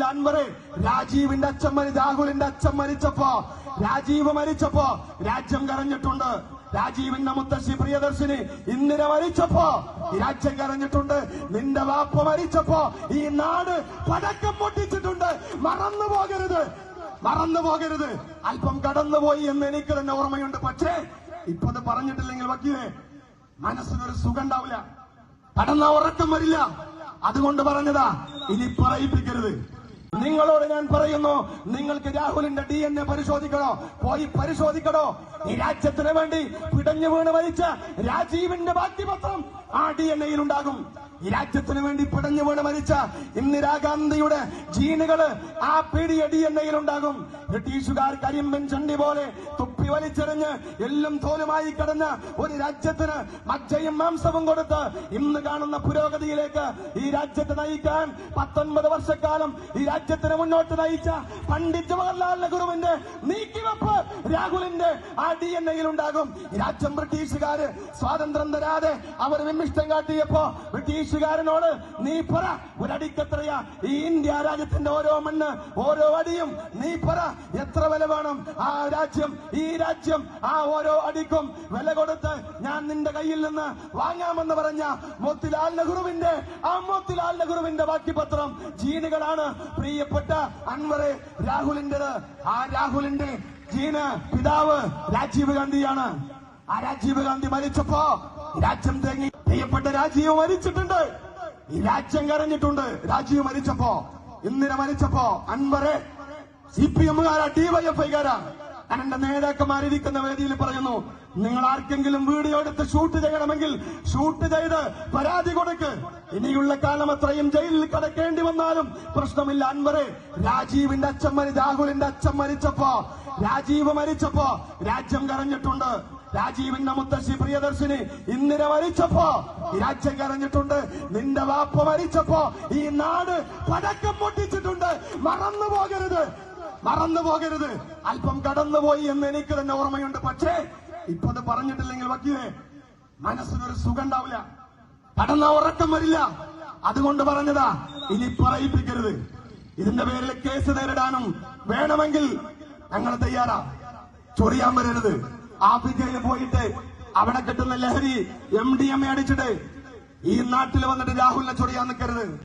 രാജീവിന്റെ അച്ഛൻ മരി രാഹുലിന്റെ അച്ഛൻ മരിച്ചപ്പോ. രാജീവ് മരിച്ചപ്പോ രാജ്യം കരഞ്ഞിട്ടുണ്ട്. രാജീവിന്റെ മുത്തശ്ശി പ്രിയദർശിനി ഇന്ദിര മരിച്ചപ്പോ. രാജ്യം കരഞ്ഞിട്ടുണ്ട്. നിന്റെ വാപ്പ മരിച്ചപ്പോ. ഈ നാട് പടക്കം പൊട്ടിച്ചിട്ടുണ്ട്. മറന്നു പോകരുത്. മറന്നു പോകരുത്. അല്പം കടന്നുപോയി എന്ന് എനിക്ക് തന്നെ ഓർമ്മയുണ്ട്. പക്ഷേ ഇപ്പൊ അത് പറഞ്ഞിട്ടില്ലെങ്കിൽ വക്കീലേ മനസ്സിനൊരു സുഖം ഉണ്ടാവില്ല കടന്ന ഉറക്കം വരില്ല. അതുകൊണ്ട് പറഞ്ഞതാ ഇനി പറയിപ്പിക്കരുത്. നിങ്ങളോട് ഞാൻ പറയുന്നു നിങ്ങൾക്ക് രാഹുലിന്റെ ഡി എൻ എ പരിശോധിക്കണോ? പോയി പരിശോധിക്കണോ? ഈ രാജ്യത്തിന് വേണ്ടി പിടഞ്ഞു വീണ് മരിച്ച രാജീവിന്റെ ബാക്കിപത്രം ആ ഡി എൻ എയിൽ ഉണ്ടാകും. ഈ രാജ്യത്തിന് വേണ്ടി പിടഞ്ഞു വീണ് മരിച്ച ഇന്ദിരാഗാന്ധിയുടെ ജീനുകൾ ആ പീഡിയ ഡി എൻ എയിൽ ഉണ്ടാകും. ബ്രിട്ടീഷുകാർ കരിമ്പൻ ചണ്ടി പോലെ തുപ്പി വലിച്ചെറിഞ്ഞ് എല്ലും തോലുമായി കടന്ന് ഒരു രാജ്യത്തിന് മജ്ജയും മാംസവും കൊടുത്ത് ഇന്ന് കാണുന്ന പുരോഗതിയിലേക്ക് ഈ രാജ്യത്തെ നയിക്കാൻ പത്തൊൻപത് വർഷക്കാലം ഈ രാജ്യത്തിന് മുന്നോട്ട് നയിച്ച പണ്ഡിറ്റ് ജവഹർലാൽ നെഹ്റുവിന്റെ നീക്കിവെപ്പ് രാഹുലിന്റെ ആ ഡി എൻ എയിൽ ഉണ്ടാകും രാജ്യം ബ്രിട്ടീഷുകാര് സ്വാതന്ത്ര്യം തരാതെ അവർ വിമിഷ്ടം കാട്ടിയപ്പോ ബ്രിട്ടീഷുകാരനോട് നീ പറ ഒരടിക്കെത്രയാ? ഈ ഇന്ത്യ രാജ്യത്തിന്റെ ഓരോ മണ്ണ് ഓരോ അടിയും നീ പറ എത്ര വില വേണം? ആ രാജ്യം ഈ രാജ്യം ആ ഓരോ അടിക്കും വില കൊടുത്ത് ഞാൻ നിന്റെ കയ്യിൽ നിന്ന് വാങ്ങാമെന്ന് പറഞ്ഞ മോത്തിലാൽ നെഹ്റുവിന്റെ ആ മോത്തിലാൽ നെഹ്റുവിന്റെ ബാക്കിപത്രം ജീനുകളാണ് പ്രിയപ്പെട്ട അൻവറെ രാഹുലിന്റേത്. ആ രാഹുലിന്റെ ജീന് പിതാവ് രാജീവ് ഗാന്ധിയാണ്. ആ രാജീവ് ഗാന്ധി മരിച്ചപ്പോ രാജ്യം തേങ്ങി. പ്രിയപ്പെട്ട രാജീവ് മരിച്ചിട്ടുണ്ട്. ഈ രാജ്യം കരഞ്ഞിട്ടുണ്ട്. രാജീവ് മരിച്ചപ്പോ ഇന്ദിര മരിച്ചപ്പോ അൻവറെ സി പി എമ്മുകാരാ ഡിവൈഎഫ്ഐക്കാരാ നേതാക്കന്മാർ നേതാക്കന്മാരിരിക്കുന്ന വേദിയിൽ പറയുന്നു നിങ്ങൾ ആർക്കെങ്കിലും വീഡിയോ എടുത്ത് ഷൂട്ട് ചെയ്യണമെങ്കിൽ ഷൂട്ട് ചെയ്ത് പരാതി കൊടുക്ക്. ഇനിയുള്ള കാലം അത്രയും ജയിലിൽ കിടക്കേണ്ടി വന്നാലും പ്രശ്നമില്ല അൻവറെ. രാജീവിന്റെ അച്ഛൻ മരി രാഹുലിന്റെ അച്ഛൻ മരിച്ചപ്പോ രാജീവ് മരിച്ചപ്പോ രാജ്യം കരഞ്ഞിട്ടുണ്ട്. രാജീവിന്റെ മുത്തശ്ശി പ്രിയദർശിനി ഇന്ദിര മരിച്ചപ്പോ രാജ്യം കരഞ്ഞിട്ടുണ്ട്. നിന്റെ വാപ്പ മരിച്ചപ്പോ ഈ നാട് പടക്കം പൊട്ടിച്ചിട്ടുണ്ട്. മറന്നു പോകരുത് മറന്നു പോകരുത്. അല്പം കടന്നുപോയി എന്ന് എനിക്ക് തന്നെ ഓർമ്മയുണ്ട്. പക്ഷേ ഇപ്പൊ അത് പറഞ്ഞിട്ടില്ലെങ്കിൽ വക്കീലേ മനസ്സിനൊരു സുഖം ഉണ്ടാവില്ല കടന്ന ഉറക്കം വരില്ല. അതുകൊണ്ട് പറഞ്ഞതാ ഇനി പറയിപ്പിക്കരുത്. ഇതിന്റെ പേരിൽ കേസ് നേരിടാനും വേണമെങ്കിൽ ഞങ്ങൾ തയ്യാറാ. ചൊറിയാൻ വരരുത്. ആഫ്രിക്കയിൽ പോയിട്ട് അവിടെ കിട്ടുന്ന ലഹരി എം ഡി എം എ അടിച്ചിട്ട് ഈ നാട്ടിൽ വന്നിട്ട് രാഹുലിനെ ചൊറിയാൻ നിൽക്കരുത്.